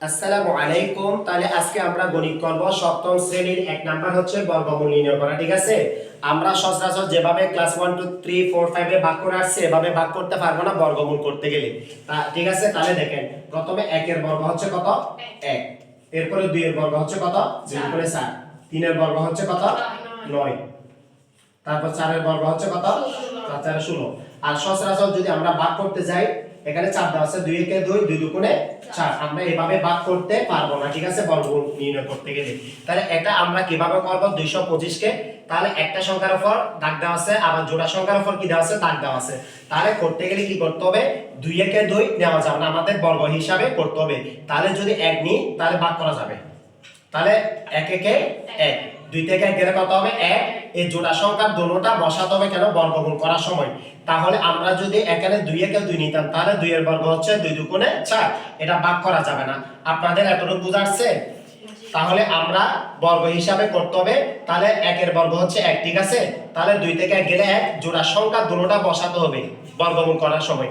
আসসালামু আলাইকুম। তাহলে আজকে আমরা গণিত করব। সপ্তম শ্রেণির এক নাম্বার হচ্ছে বর্গমূল নির্ণয় করা ঠিক আছে? আমরা সচরাচর যেভাবে class one two three four ফাইভে ভাগ করে আসছি এভাবে ভাগ করতে পারব না বর্গমূল করতে গেলে। তা- ঠিক আছে? তাহলে দেখেন প্রথমে একের বর্গ হচ্ছে কত? এক। এরপরে দুইয়ের বর্গ হচ্ছে কত? দুই চার। চার। তিনের বর্গ হচ্ছে কত? নয়। তারপর চারের বর্গ হচ্ছে কত? ষোলো। চার ষোলো। আর সচরাচর যদি আমরা ভাগ করতে যাই, এখানে চার দেওয়া আছে দুই একে দুই দুই দুগুণে চার। আমরা এভাবে ভাগ করতে পারব না, ঠিক আছে? বর্গমূল নির্ণয় করতে গেলে। তাহলে এটা আমরা কীভাবে করব? দুইশো পঁচিশকে। তাহলে একটা সংখ্যার উপর দাগ দেওয়া আছে, আবার জোড়া সংখ্যার উপর কি দেওয়া আছে? দাগ দেওয়া আছে। তাহলে করতে গেলে কি করতে হবে? দুই একে দুই নেওয়া যাবে না, আমাদের বর্গ হিসাবে করতে হবে। তাহলে যদি এক নিই, তাহলে ভাগ করা যাবে। তাহলে এক একে এক। দুই থেকে এক গেলে কত হবে? এক। এই জোড়া সংখ্যার দোনোটা বসাতে হবে কেন বর্গমূল করার সময়? তাহলে আমরা যদি এখানে দুই একে দুই নিতাম, তাহলে দুইয়ের বর্গ হচ্ছে দুই দুগুণে চার। এটা ভাগ করা যাবে না। আপনাদের এতটুকু বুঝাচ্ছে? তাহলে আমরা বর্গ হিসাবে করতে হবে। তাহলে একের বর্গ হচ্ছে এক, ঠিক আছে? তাহলে দুই থেকে গেলে এক, জোড়া সংখ্যা দুটোটা বসাতে হবে বর্গমূল করার সময়।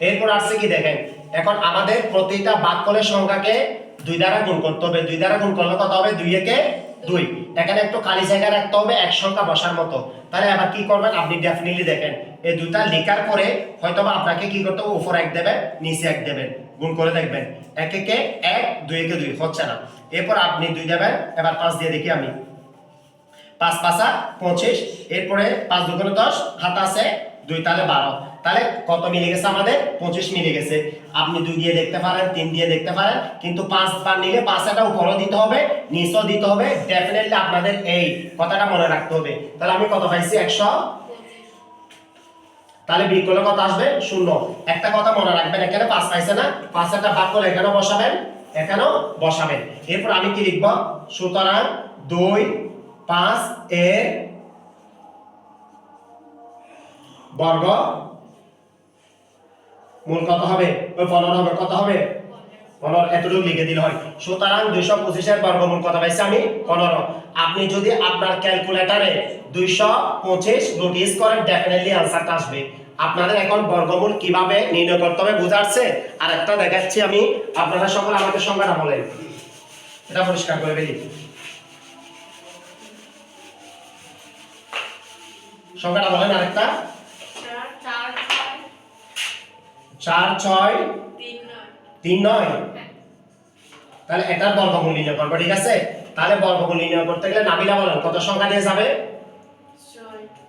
এরপর আসছে কি দেখেন? এখন আমাদের প্রতিটা বাক্যলের সংখ্যাকে দুই দ্বারা গুণ করতে হবে। দুই দ্বারা গুণ করলে কত হবে? দুই একে দুই। এখানে একটু খালি জায়গা রাখতে হবে, এক সংখ্যা বসার মতো। তাহলে আবার কি করবেন? আপনি ডেফিনেটলি দেখেন, এই দুইটা লেখার পরে হয়তোবা আপনাকে কি করতে হবে? উপর এক দেবেন, নিচে এক দেবেন। গুণ করে দেখবেন। এক একে এক, দুই, একে দুই। হচ্ছে না। এরপর আপনি দুই দেবেন, এবার পাঁচ দিয়ে দেখি আমি। পাঁচ পাঁচা পঁচিশ। এরপরে পাঁচ দুগুণে দশ, হাত আছে দুই, তাহলে বারো। তাহলে কত মিলে গেছে আমাদের? পঁচিশ মিলে গেছে। আপনি দুই দিয়ে দেখতে পারেন, তিন দিয়ে দেখতে পারেন, কিন্তু পাঁচ বার নিলে পাঁচটা উপরও দিতে হবে, নিচও দিতে হবে ডেফিনেটলি আপনাদের এই কথাটা মনে রাখতে হবে। তাহলে আমি কত পাইছি? একশো? তাহলে বিয়োগ করলে কত আসবে? শূন্য। একটা কথা মনে রাখবেন, এখানে পাঁচ পাইছে না? পাঁচ একটা ভাগ করলে এখানেও বসাবেন এখানেও বসাবেন। এরপর আমি কি লিখব? সুতরাং দুই, পাঁচ এর বর্গ মূল কত হবে ওই পনেরো হবে কত হবে। পনেরো এতটুকু লিখে দিলে হয়। সুতরাং দুইশো পঁচিশের বর্গমূল কত পাইছি আমি পনেরো আপনি যদি আপনার ক্যালকুলেটারে দুইশো পঁচিশ নোটিস করেন ডেফিনেটলি আনসারটা আসবে। আপনাদের এখন বর্গমূল কীভাবে নির্ণয় করতে হবে বুঝাচ্ছে? আর একটা দেখাচ্ছি আমি। আপনারা সকলে আমাকে সংখ্যাটা বলেন। এটা পরিষ্কার করে ফেলি। সংখ্যাটা বলেন আরেকটা চার, চার, ছয়, চার ছয় তিন, নয়। তাহলে এটার বর্গমূল নির্ণয় করব ঠিক আছে? তাহলে বর্গমূল নির্ণয় করতে গেলে নাবিলা বলেন কত সংখ্যা দিয়ে যাবে?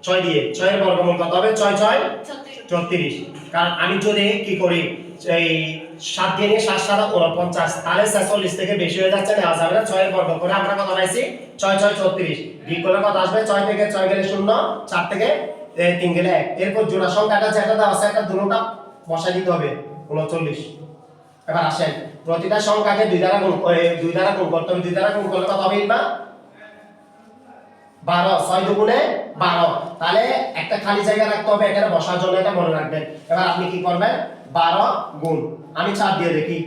ছয়, দিয়ে। ছয়ের বর্গমূল কত হবে? ছয় ছয়। চৌত্রিশ। কারণ আমি যদি কি করি এই সাত দিয়ে নিয়ে সাত সাত উনপঞ্চাশ তাহলে ছেচল্লিশ থেকে বেশি হয়ে যাচ্ছে নেওয়া যাবে না। ছয়ের বর্গ করে আমরা কত পাইছি? ছয় ছয় চৌত্রিশ। বিগ করলে কত আসবে? ছয় থেকে ছয় গেলে শূন্য চার থেকে তিন গেলে এক। এরপর জোড়া সংখ্যাটা যেটা দেওয়া আছে একটা দুটোটা বসাই দিতে হবে। উনচল্লিশ এবার আসেন। প্রতিটা সংখ্যাকে দুই দ্বারা গুণ দুই দ্বারা গুণ করতে হবে। দুই দ্বারা গুণ করলে কত হবে না বারো। ছয় দুগুণে বারো। তাহলে একটা খালি জায়গা রাখতে হবে এখানে বসার জন্য এটা মনে রাখবেন। এবার আপনি কি করবেন? বারো গুণ। আমি চার দিয়ে দেখি।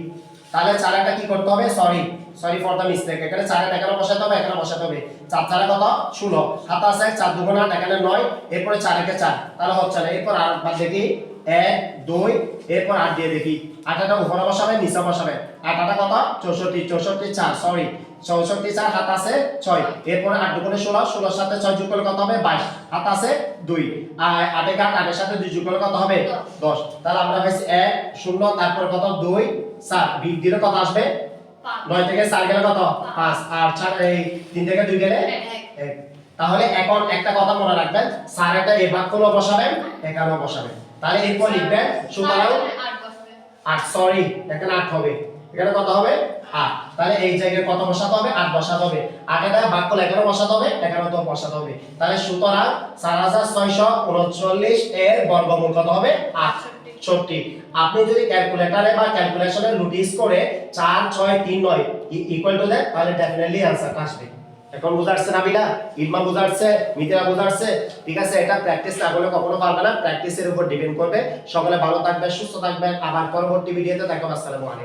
তাহলে চারেটা কি করতে হবে? Sorry. Sorry for the mistake. এখানে চারের এখানে বসাতে হবে এখানে বসাতে হবে। চার চারে কত? ষোলো। হাত আছে, চার দুগুণ আট, এখানে নয়। এরপরে চার একে চার। তাহলে হচ্ছে না। এরপর আর দেখি। এক দুই এরপর আট দিয়ে দেখি। আটাটা উপরে বসাবে নিচে বসাবে। আটাটা কত? চৌষট্টি চৌষট্টি চার সরি চৌষট্টি চার হাত আছে ছয়। এরপরে আট দুগুণে ষোলো ষোলোর সাথে ছয় যোগ করলে কত হবে? বাইশ। হাত আছে দুই। আর আটে কাট আটের সাথে দুই যোগ করলে কত হবে? দশ। তাহলে আমরা পাইছি এক শূন্য তারপরে কত? দুই চার। বিগ দিলে কত আসবে? নয় থেকে চার গেলে কত? পাঁচ। আর চার এই তিন থেকে দুই গেলে? এক। তাহলে এখন একটা কথা মনে রাখবেন। স্যার একটা এ বাক্যও বসাবেন এখানেও বসাবেন। তাহলে এরপর লিখবেন সুতরাং আট সরি এখানে আট হবে। এখানে কত হবে? আট। তাহলে এই জায়গায় কত বসাতে হবে? আট বসাতে হবে। আট এটা বাক্য এগারো বসাতে হবে এগারো তো বসাতে হবে। তাহলে সুতরাং চার হাজার ছয়শো উনচল্লিশ এর বর্গমূল কত হবে? আট। আটষট্টি আপনি যদি ক্যালকুলেটরে বা ক্যালকুলেশনে নোটিস করে চার ছয় তিন নয় ইকুয়াল টু দেন তাহলে ডেফিনেটলি আনসারটা আসবে। এখন বুঝাচ্ছে নাবিলা ইলমা বুঝাচ্ছে মিতিরা বুঝাচ্ছে ঠিক আছে, এটা প্র্যাকটিস না করলে কখনো পারবে না। প্র্যাকটিসের উপর ডিপেন্ড করবে। সকলে ভালো থাকবে সুস্থ থাকবেন। আবার পরবর্তী ভিডিওতে দেখো। আসসালামু আলাইকুম।